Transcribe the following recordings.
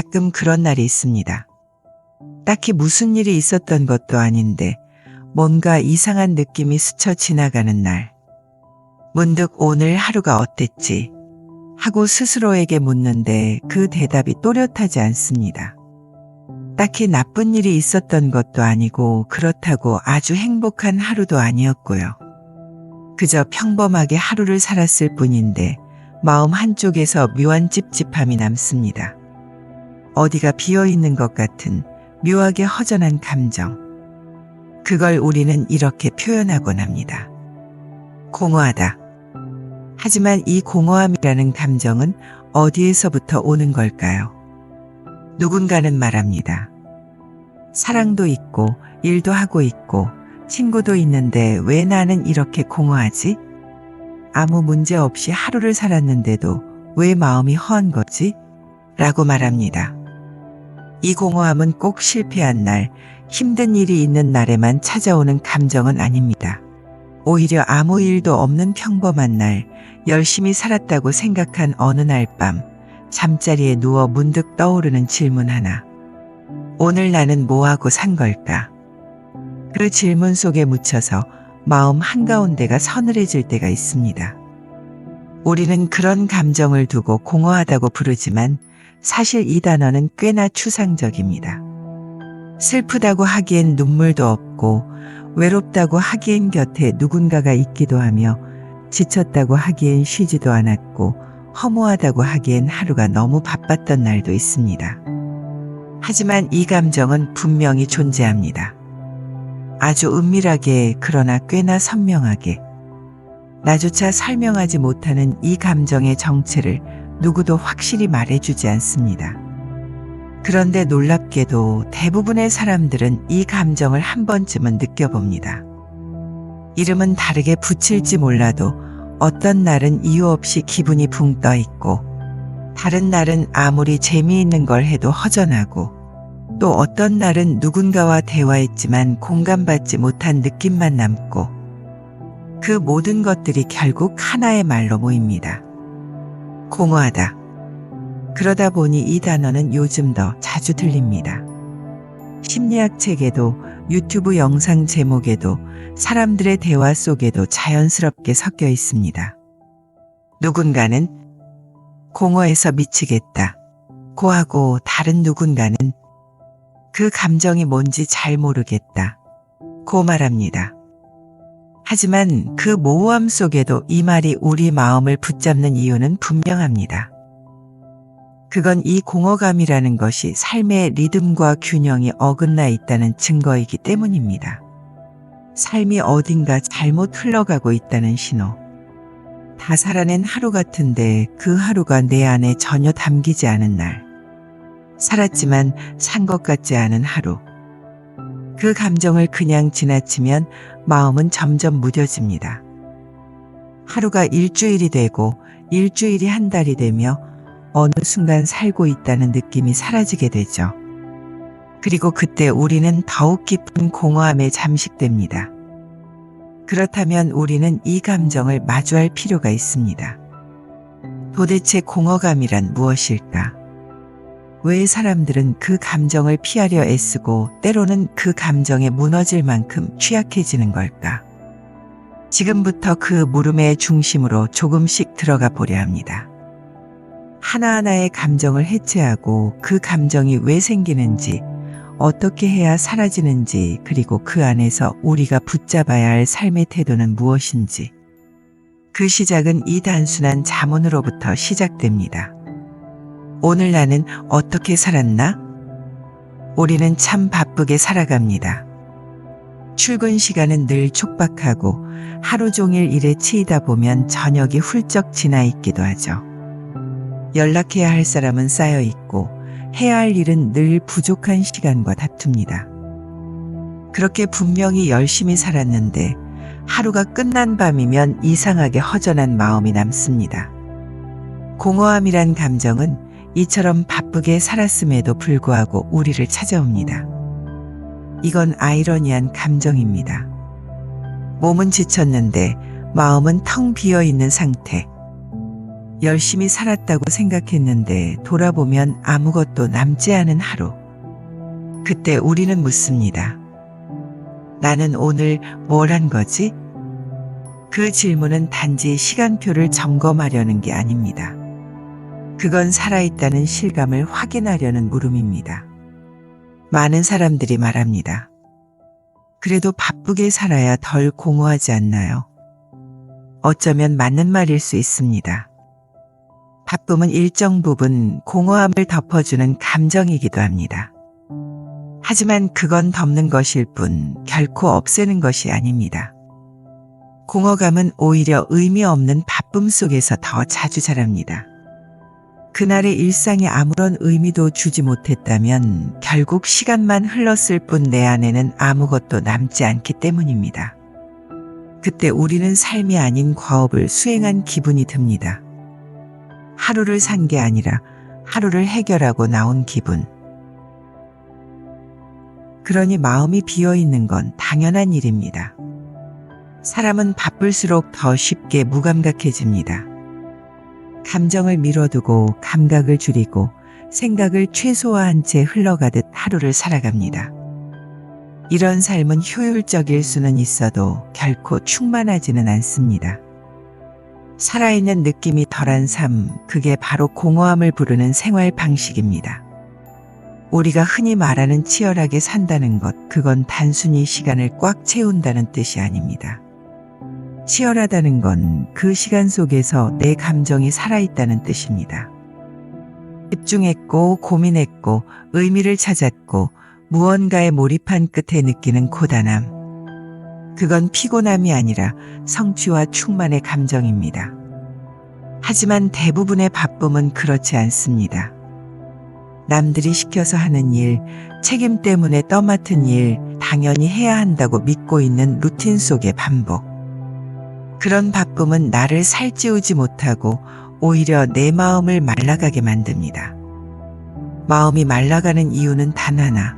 가끔 그런 날이 있습니다. 딱히 무슨 일이 있었던 것도 아닌데 뭔가 이상한 느낌이 스쳐 지나가는 날. 문득 오늘 하루가 어땠지? 하고 스스로에게 묻는데 그 대답이 또렷하지 않습니다. 딱히 나쁜 일이 있었던 것도 아니고 그렇다고 아주 행복한 하루도 아니었고요. 그저 평범하게 하루를 살았을 뿐인데 마음 한쪽에서 묘한 찝찝함이 남습니다. 어디가 비어 있는 것 같은 묘하게 허전한 감정. 그걸 우리는 이렇게 표현하곤 합니다. 공허하다. 하지만 이 공허함이라는 감정은 어디에서부터 오는 걸까요? 누군가는 말합니다. 사랑도 있고, 일도 하고 있고, 친구도 있는데 왜 나는 이렇게 공허하지? 아무 문제 없이 하루를 살았는데도 왜 마음이 허한 거지? 라고 말합니다. 이 공허함은 꼭 실패한 날, 힘든 일이 있는 날에만 찾아오는 감정은 아닙니다. 오히려 아무 일도 없는 평범한 날, 열심히 살았다고 생각한 어느 날 밤, 잠자리에 누워 문득 떠오르는 질문 하나. 오늘 나는 뭐하고 산 걸까? 그 질문 속에 묻혀서 마음 한가운데가 서늘해질 때가 있습니다. 우리는 그런 감정을 두고 공허하다고 부르지만 사실 이 단어는 꽤나 추상적입니다. 슬프다고 하기엔 눈물도 없고 외롭다고 하기엔 곁에 누군가가 있기도 하며 지쳤다고 하기엔 쉬지도 않았고 허무하다고 하기엔 하루가 너무 바빴던 날도 있습니다. 하지만 이 감정은 분명히 존재합니다. 아주 은밀하게 그러나 꽤나 선명하게 나조차 설명하지 못하는 이 감정의 정체를 누구도 확실히 말해주지 않습니다. 그런데 놀랍게도 대부분의 사람들은 이 감정을 한 번쯤은 느껴봅니다. 이름은 다르게 붙일지 몰라도 어떤 날은 이유 없이 기분이 붕 떠 있고 다른 날은 아무리 재미있는 걸 해도 허전하고 또 어떤 날은 누군가와 대화했지만 공감받지 못한 느낌만 남고 그 모든 것들이 결국 하나의 말로 모입니다. 공허하다. 그러다 보니 이 단어는 요즘 더 자주 들립니다. 심리학 책에도 유튜브 영상 제목에도 사람들의 대화 속에도 자연스럽게 섞여 있습니다. 누군가는 공허해서 미치겠다. 고하고 다른 누군가는 그 감정이 뭔지 잘 모르겠다. 고 말합니다. 하지만 그 모호함 속에도 이 말이 우리 마음을 붙잡는 이유는 분명합니다. 그건 이 공허감이라는 것이 삶의 리듬과 균형이 어긋나 있다는 증거이기 때문입니다. 삶이 어딘가 잘못 흘러가고 있다는 신호. 다 살아낸 하루 같은데 그 하루가 내 안에 전혀 담기지 않은 날. 살았지만 산 것 같지 않은 하루. 그 감정을 그냥 지나치면 마음은 점점 무뎌집니다. 하루가 일주일이 되고 일주일이 한 달이 되며 어느 순간 살고 있다는 느낌이 사라지게 되죠. 그리고 그때 우리는 더욱 깊은 공허함에 잠식됩니다. 그렇다면 우리는 이 감정을 마주할 필요가 있습니다. 도대체 공허감이란 무엇일까? 왜 사람들은 그 감정을 피하려 애쓰고 때로는 그 감정에 무너질 만큼 취약해지는 걸까? 지금부터 그 물음의 중심으로 조금씩 들어가 보려 합니다. 하나하나의 감정을 해체하고 그 감정이 왜 생기는지, 어떻게 해야 사라지는지, 그리고 그 안에서 우리가 붙잡아야 할 삶의 태도는 무엇인지. 그 시작은 이 단순한 자문으로부터 시작됩니다. 오늘 나는 어떻게 살았나? 우리는 참 바쁘게 살아갑니다. 출근 시간은 늘 촉박하고 하루 종일 일에 치이다 보면 저녁이 훌쩍 지나 있기도 하죠. 연락해야 할 사람은 쌓여 있고 해야 할 일은 늘 부족한 시간과 다툽니다. 그렇게 분명히 열심히 살았는데 하루가 끝난 밤이면 이상하게 허전한 마음이 남습니다. 공허함이란 감정은 이처럼 바쁘게 살았음에도 불구하고 우리를 찾아옵니다. 이건 아이러니한 감정입니다. 몸은 지쳤는데 마음은 텅 비어 있는 상태. 열심히 살았다고 생각했는데 돌아보면 아무것도 남지 않은 하루. 그때 우리는 묻습니다. 나는 오늘 뭘 한 거지? 그 질문은 단지 시간표를 점검하려는 게 아닙니다. 그건 살아있다는 실감을 확인하려는 물음입니다. 많은 사람들이 말합니다. 그래도 바쁘게 살아야 덜 공허하지 않나요? 어쩌면 맞는 말일 수 있습니다. 바쁨은 일정 부분 공허함을 덮어주는 감정이기도 합니다. 하지만 그건 덮는 것일 뿐 결코 없애는 것이 아닙니다. 공허감은 오히려 의미 없는 바쁨 속에서 더 자주 자랍니다. 그날의 일상에 아무런 의미도 주지 못했다면 결국 시간만 흘렀을 뿐 내 안에는 아무것도 남지 않기 때문입니다. 그때 우리는 삶이 아닌 과업을 수행한 기분이 듭니다. 하루를 산 게 아니라 하루를 해결하고 나온 기분. 그러니 마음이 비어 있는 건 당연한 일입니다. 사람은 바쁠수록 더 쉽게 무감각해집니다. 감정을 밀어두고 감각을 줄이고 생각을 최소화한 채 흘러가듯 하루를 살아갑니다. 이런 삶은 효율적일 수는 있어도 결코 충만하지는 않습니다. 살아있는 느낌이 덜한 삶, 그게 바로 공허함을 부르는 생활 방식입니다. 우리가 흔히 말하는 치열하게 산다는 것, 그건 단순히 시간을 꽉 채운다는 뜻이 아닙니다. 치열하다는 건 그 시간 속에서 내 감정이 살아있다는 뜻입니다. 집중했고 고민했고 의미를 찾았고 무언가에 몰입한 끝에 느끼는 고단함. 그건 피곤함이 아니라 성취와 충만의 감정입니다. 하지만 대부분의 바쁨은 그렇지 않습니다. 남들이 시켜서 하는 일, 책임 때문에 떠맡은 일, 당연히 해야 한다고 믿고 있는 루틴 속의 반복. 그런 바쁨은 나를 살찌우지 못하고 오히려 내 마음을 말라가게 만듭니다. 마음이 말라가는 이유는 단 하나.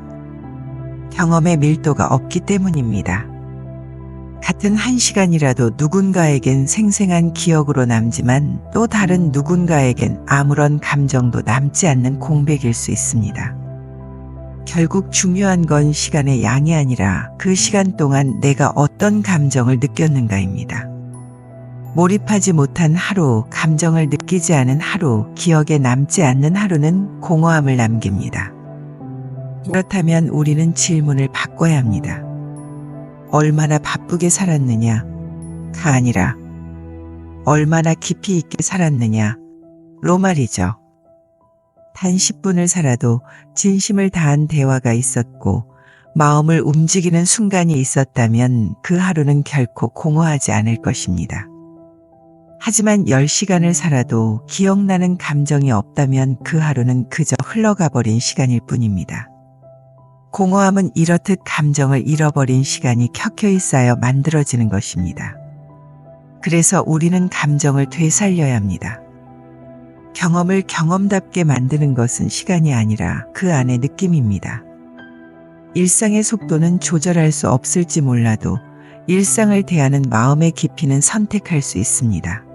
경험의 밀도가 없기 때문입니다. 같은 한 시간이라도 누군가에겐 생생한 기억으로 남지만 또 다른 누군가에겐 아무런 감정도 남지 않는 공백일 수 있습니다. 결국 중요한 건 시간의 양이 아니라 그 시간 동안 내가 어떤 감정을 느꼈는가입니다. 몰입하지 못한 하루, 감정을 느끼지 않은 하루, 기억에 남지 않는 하루는 공허함을 남깁니다. 그렇다면 우리는 질문을 바꿔야 합니다. 얼마나 바쁘게 살았느냐? 가 아니라 얼마나 깊이 있게 살았느냐? 로 말이죠. 단 10분을 살아도 진심을 다한 대화가 있었고 마음을 움직이는 순간이 있었다면 그 하루는 결코 공허하지 않을 것입니다. 하지만 10시간을 살아도 기억나는 감정이 없다면 그 하루는 그저 흘러가 버린 시간일 뿐입니다. 공허함은 이렇듯 감정을 잃어버린 시간이 켜켜이 쌓여 만들어지는 것입니다. 그래서 우리는 감정을 되살려야 합니다. 경험을 경험답게 만드는 것은 시간이 아니라 그 안의 느낌입니다. 일상의 속도는 조절할 수 없을지 몰라도 일상을 대하는 마음의 깊이는 선택할 수 있습니다.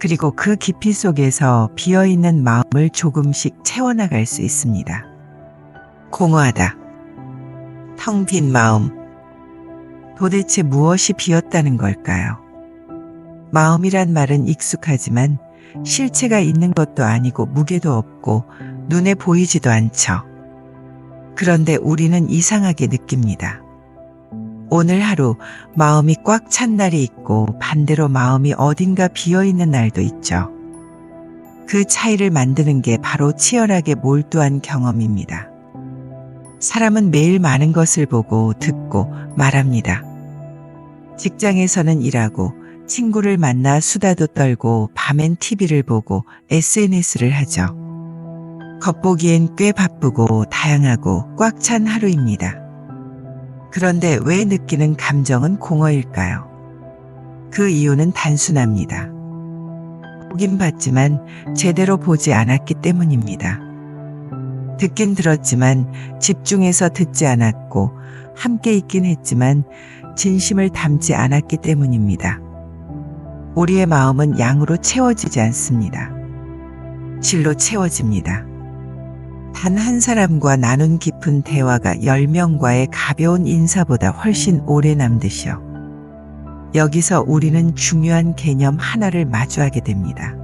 그리고 그 깊이 속에서 비어있는 마음을 조금씩 채워나갈 수 있습니다. 공허하다. 텅 빈 마음. 도대체 무엇이 비었다는 걸까요? 마음이란 말은 익숙하지만 실체가 있는 것도 아니고 무게도 없고 눈에 보이지도 않죠. 그런데 우리는 이상하게 느낍니다. 오늘 하루 마음이 꽉 찬 날이 있고 반대로 마음이 어딘가 비어 있는 날도 있죠. 그 차이를 만드는 게 바로 치열하게 몰두한 경험입니다. 사람은 매일 많은 것을 보고 듣고 말합니다. 직장에서는 일하고 친구를 만나 수다도 떨고 밤엔 TV를 보고 SNS를 하죠. 겉보기엔 꽤 바쁘고 다양하고 꽉 찬 하루입니다. 그런데 왜 느끼는 감정은 공허일까요? 그 이유는 단순합니다. 보긴 봤지만 제대로 보지 않았기 때문입니다. 듣긴 들었지만 집중해서 듣지 않았고 함께 있긴 했지만 진심을 담지 않았기 때문입니다. 우리의 마음은 양으로 채워지지 않습니다. 질로 채워집니다. 단 한 사람과 나눈 깊은 대화가 열 명과의 가벼운 인사보다 훨씬 오래 남듯이요. 여기서 우리는 중요한 개념 하나를 마주하게 됩니다.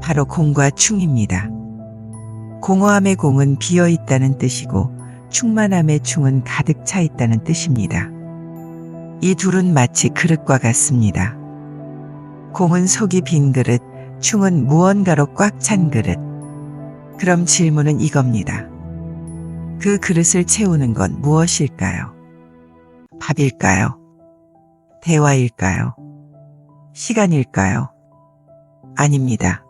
바로 공과 충입니다. 공허함의 공은 비어 있다는 뜻이고 충만함의 충은 가득 차 있다는 뜻입니다. 이 둘은 마치 그릇과 같습니다. 공은 속이 빈 그릇, 충은 무언가로 꽉 찬 그릇. 그럼 질문은 이겁니다. 그 그릇을 채우는 건 무엇일까요? 밥일까요? 대화일까요? 시간일까요? 아닙니다.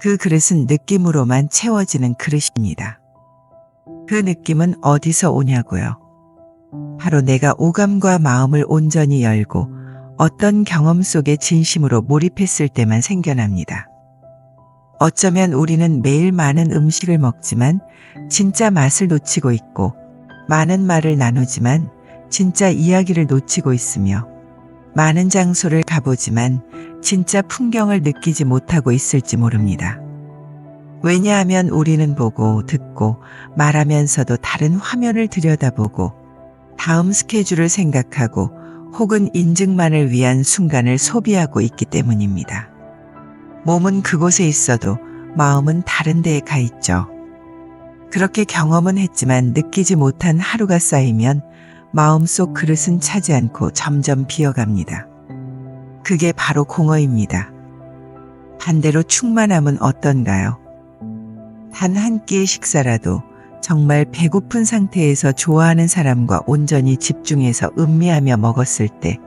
그 그릇은 느낌으로만 채워지는 그릇입니다. 그 느낌은 어디서 오냐고요? 바로 내가 오감과 마음을 온전히 열고 어떤 경험 속에 진심으로 몰입했을 때만 생겨납니다. 어쩌면 우리는 매일 많은 음식을 먹지만 진짜 맛을 놓치고 있고 많은 말을 나누지만 진짜 이야기를 놓치고 있으며 많은 장소를 가보지만 진짜 풍경을 느끼지 못하고 있을지 모릅니다. 왜냐하면 우리는 보고 듣고 말하면서도 다른 화면을 들여다보고 다음 스케줄을 생각하고 혹은 인증만을 위한 순간을 소비하고 있기 때문입니다. 몸은 그곳에 있어도 마음은 다른 데에 가 있죠. 그렇게 경험은 했지만 느끼지 못한 하루가 쌓이면 마음속 그릇은 차지 않고 점점 비어갑니다. 그게 바로 공허입니다. 반대로 충만함은 어떤가요? 단 한 끼의 식사라도 정말 배고픈 상태에서 좋아하는 사람과 온전히 집중해서 음미하며 먹었을 때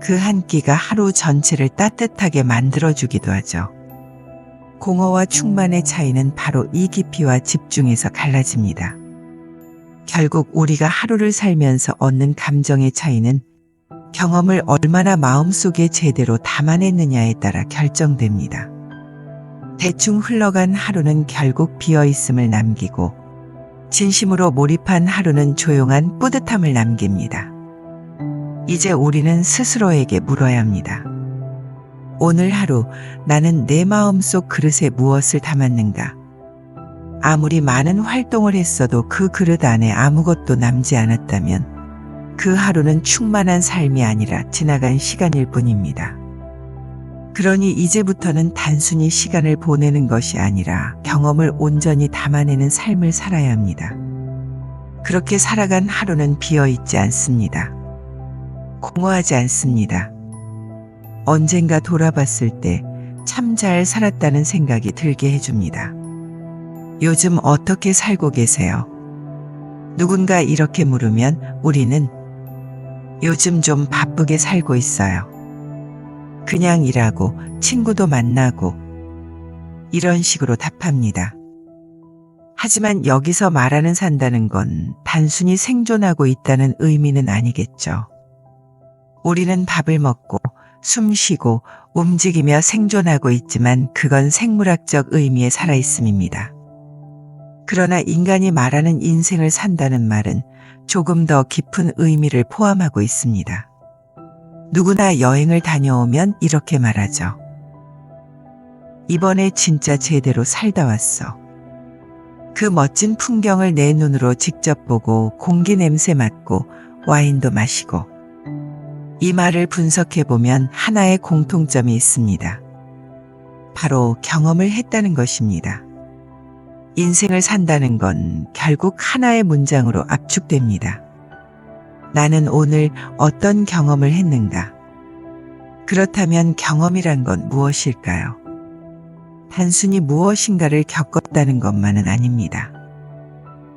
그 한 끼가 하루 전체를 따뜻하게 만들어주기도 하죠. 공허와 충만의 차이는 바로 이 깊이와 집중에서 갈라집니다. 결국 우리가 하루를 살면서 얻는 감정의 차이는 경험을 얼마나 마음속에 제대로 담아냈느냐에 따라 결정됩니다. 대충 흘러간 하루는 결국 비어 있음을 남기고 진심으로 몰입한 하루는 조용한 뿌듯함을 남깁니다. 이제 우리는 스스로에게 물어야 합니다. 오늘 하루 나는 내 마음속 그릇에 무엇을 담았는가? 아무리 많은 활동을 했어도 그 그릇 안에 아무것도 남지 않았다면 그 하루는 충만한 삶이 아니라 지나간 시간일 뿐입니다. 그러니 이제부터는 단순히 시간을 보내는 것이 아니라 경험을 온전히 담아내는 삶을 살아야 합니다. 그렇게 살아간 하루는 비어 있지 않습니다. 공허하지 않습니다. 언젠가 돌아봤을 때 참 잘 살았다는 생각이 들게 해줍니다. 요즘 어떻게 살고 계세요? 누군가 이렇게 물으면 우리는 요즘 좀 바쁘게 살고 있어요. 그냥 일하고 친구도 만나고 이런 식으로 답합니다. 하지만 여기서 말하는 산다는 건 단순히 생존하고 있다는 의미는 아니겠죠. 우리는 밥을 먹고 숨 쉬고 움직이며 생존하고 있지만 그건 생물학적 의미에 살아있음입니다. 그러나 인간이 말하는 인생을 산다는 말은 조금 더 깊은 의미를 포함하고 있습니다. 누구나 여행을 다녀오면 이렇게 말하죠. 이번에 진짜 제대로 살다 왔어. 그 멋진 풍경을 내 눈으로 직접 보고 공기 냄새 맡고 와인도 마시고 이 말을 분석해 보면 하나의 공통점이 있습니다. 바로 경험을 했다는 것입니다. 인생을 산다는 건 결국 하나의 문장으로 압축됩니다. 나는 오늘 어떤 경험을 했는가? 그렇다면 경험이란 건 무엇일까요? 단순히 무엇인가를 겪었다는 것만은 아닙니다.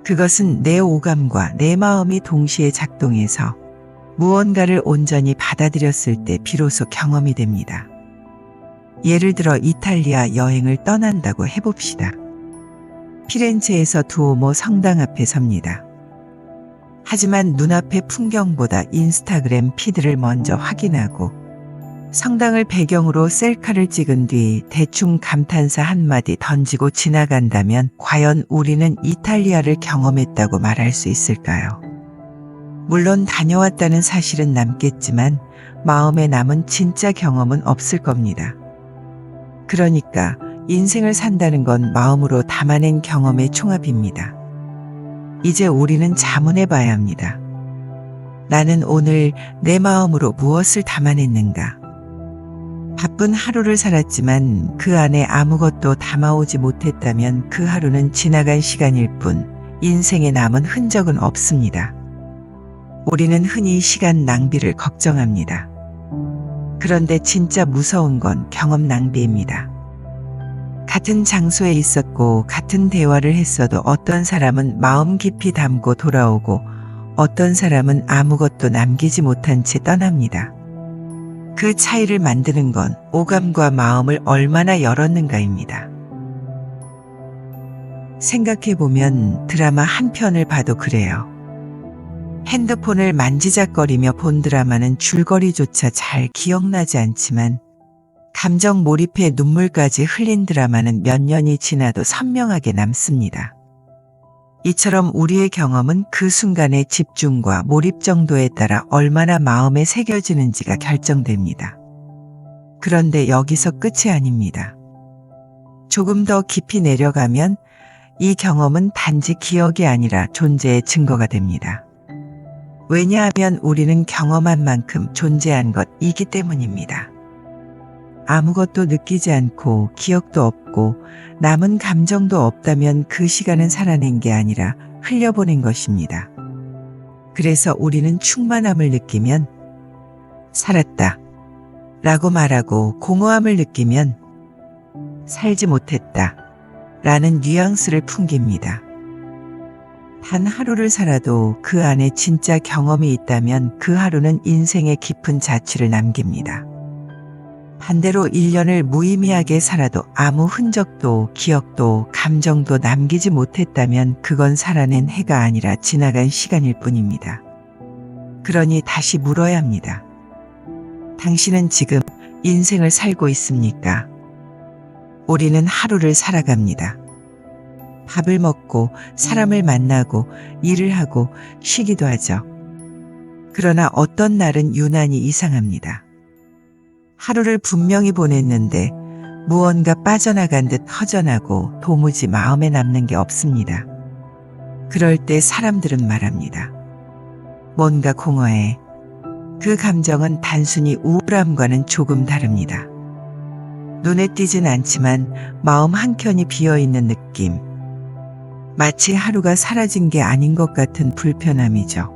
그것은 내 오감과 내 마음이 동시에 작동해서 무언가를 온전히 받아들였을 때 비로소 경험이 됩니다. 예를 들어 이탈리아 여행을 떠난다고 해봅시다. 피렌체에서 두오모 성당 앞에 섭니다. 하지만 눈앞의 풍경보다 인스타그램 피드를 먼저 확인하고 성당을 배경으로 셀카를 찍은 뒤 대충 감탄사 한마디 던지고 지나간다면 과연 우리는 이탈리아를 경험했다고 말할 수 있을까요? 물론 다녀왔다는 사실은 남겠지만 마음에 남은 진짜 경험은 없을 겁니다. 그러니까 인생을 산다는 건 마음으로 담아낸 경험의 총합입니다. 이제 우리는 자문해 봐야 합니다. 나는 오늘 내 마음으로 무엇을 담아냈는가? 바쁜 하루를 살았지만 그 안에 아무것도 담아오지 못했다면 그 하루는 지나간 시간일 뿐 인생에 남은 흔적은 없습니다. 우리는 흔히 시간 낭비를 걱정합니다. 그런데 진짜 무서운 건 경험 낭비입니다. 같은 장소에 있었고 같은 대화를 했어도 어떤 사람은 마음 깊이 담고 돌아오고 어떤 사람은 아무것도 남기지 못한 채 떠납니다. 그 차이를 만드는 건 오감과 마음을 얼마나 열었는가입니다. 생각해보면 드라마 한 편을 봐도 그래요. 핸드폰을 만지작거리며 본 드라마는 줄거리조차 잘 기억나지 않지만 감정 몰입해 눈물까지 흘린 드라마는 몇 년이 지나도 선명하게 남습니다. 이처럼 우리의 경험은 그 순간의 집중과 몰입 정도에 따라 얼마나 마음에 새겨지는지가 결정됩니다. 그런데 여기서 끝이 아닙니다. 조금 더 깊이 내려가면 이 경험은 단지 기억이 아니라 존재의 증거가 됩니다. 왜냐하면 우리는 경험한 만큼 존재한 것이기 때문입니다. 아무것도 느끼지 않고 기억도 없고 남은 감정도 없다면 그 시간은 살아낸 게 아니라 흘려보낸 것입니다. 그래서 우리는 충만함을 느끼면 살았다 라고 말하고 공허함을 느끼면 살지 못했다 라는 뉘앙스를 풍깁니다. 단 하루를 살아도 그 안에 진짜 경험이 있다면 그 하루는 인생의 깊은 자취를 남깁니다. 반대로 1년을 무의미하게 살아도 아무 흔적도 기억도 감정도 남기지 못했다면 그건 살아낸 해가 아니라 지나간 시간일 뿐입니다. 그러니 다시 물어야 합니다. 당신은 지금 인생을 살고 있습니까? 우리는 하루를 살아갑니다. 밥을 먹고 사람을 만나고 일을 하고 쉬기도 하죠. 그러나 어떤 날은 유난히 이상합니다. 하루를 분명히 보냈는데 무언가 빠져나간 듯 허전하고 도무지 마음에 남는 게 없습니다. 그럴 때 사람들은 말합니다. 뭔가 공허해. 그 감정은 단순히 우울함과는 조금 다릅니다. 눈에 띄진 않지만 마음 한켠이 비어 있는 느낌. 마치 하루가 사라진 게 아닌 것 같은 불편함이죠.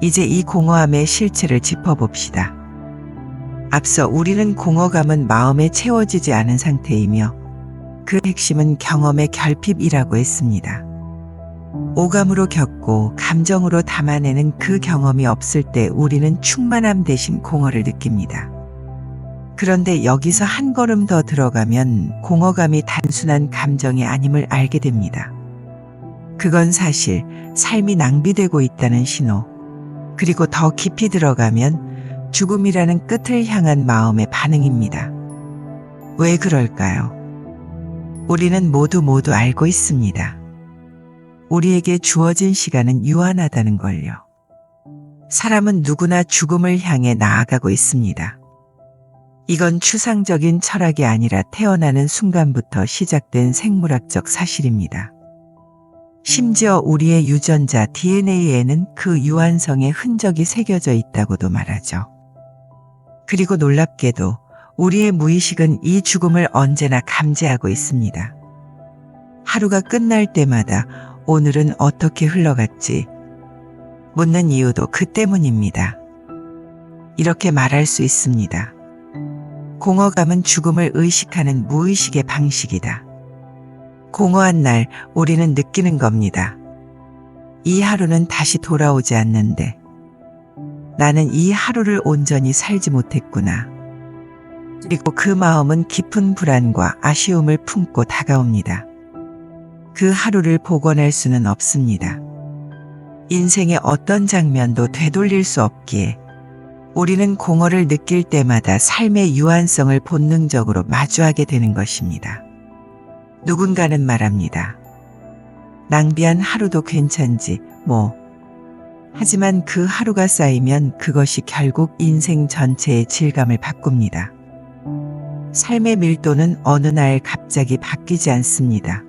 이제 이 공허함의 실체를 짚어봅시다. 앞서 우리는 공허감은 마음에 채워지지 않은 상태이며 그 핵심은 경험의 결핍이라고 했습니다. 오감으로 겪고 감정으로 담아내는 그 경험이 없을 때 우리는 충만함 대신 공허를 느낍니다. 그런데 여기서 한 걸음 더 들어가면 공허감이 단순한 감정이 아님을 알게 됩니다. 그건 사실 삶이 낭비되고 있다는 신호. 그리고 더 깊이 들어가면 죽음이라는 끝을 향한 마음의 반응입니다. 왜 그럴까요? 우리는 모두 모두 알고 있습니다. 우리에게 주어진 시간은 유한하다는 걸요. 사람은 누구나 죽음을 향해 나아가고 있습니다. 이건 추상적인 철학이 아니라 태어나는 순간부터 시작된 생물학적 사실입니다. 심지어 우리의 유전자 DNA에는 그 유한성의 흔적이 새겨져 있다고도 말하죠. 그리고 놀랍게도 우리의 무의식은 이 죽음을 언제나 감지하고 있습니다. 하루가 끝날 때마다 오늘은 어떻게 흘러갔지? 묻는 이유도 그 때문입니다. 이렇게 말할 수 있습니다. 공허감은 죽음을 의식하는 무의식의 방식이다. 공허한 날 우리는 느끼는 겁니다. 이 하루는 다시 돌아오지 않는데 나는 이 하루를 온전히 살지 못했구나. 그리고 그 마음은 깊은 불안과 아쉬움을 품고 다가옵니다. 그 하루를 복원할 수는 없습니다. 인생의 어떤 장면도 되돌릴 수 없기에 우리는 공허를 느낄 때마다 삶의 유한성을 본능적으로 마주하게 되는 것입니다. 누군가는 말합니다. 낭비한 하루도 괜찮지, 뭐. 하지만 그 하루가 쌓이면 그것이 결국 인생 전체의 질감을 바꿉니다. 삶의 밀도는 어느 날 갑자기 바뀌지 않습니다.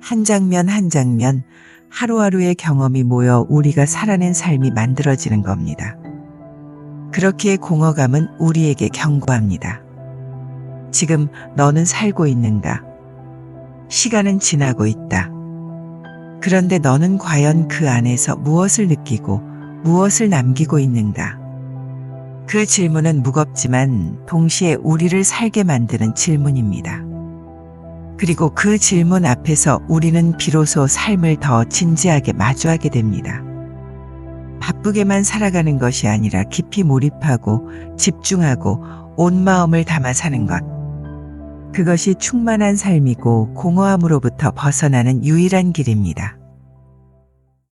한 장면 한 장면, 하루하루의 경험이 모여 우리가 살아낸 삶이 만들어지는 겁니다. 그렇기에 공허감은 우리에게 경고합니다. 지금 너는 살고 있는가? 시간은 지나고 있다. 그런데 너는 과연 그 안에서 무엇을 느끼고 무엇을 남기고 있는가? 그 질문은 무겁지만 동시에 우리를 살게 만드는 질문입니다. 그리고 그 질문 앞에서 우리는 비로소 삶을 더 진지하게 마주하게 됩니다. 바쁘게만 살아가는 것이 아니라 깊이 몰입하고 집중하고 온 마음을 담아 사는 것. 그것이 충만한 삶이고 공허함으로부터 벗어나는 유일한 길입니다.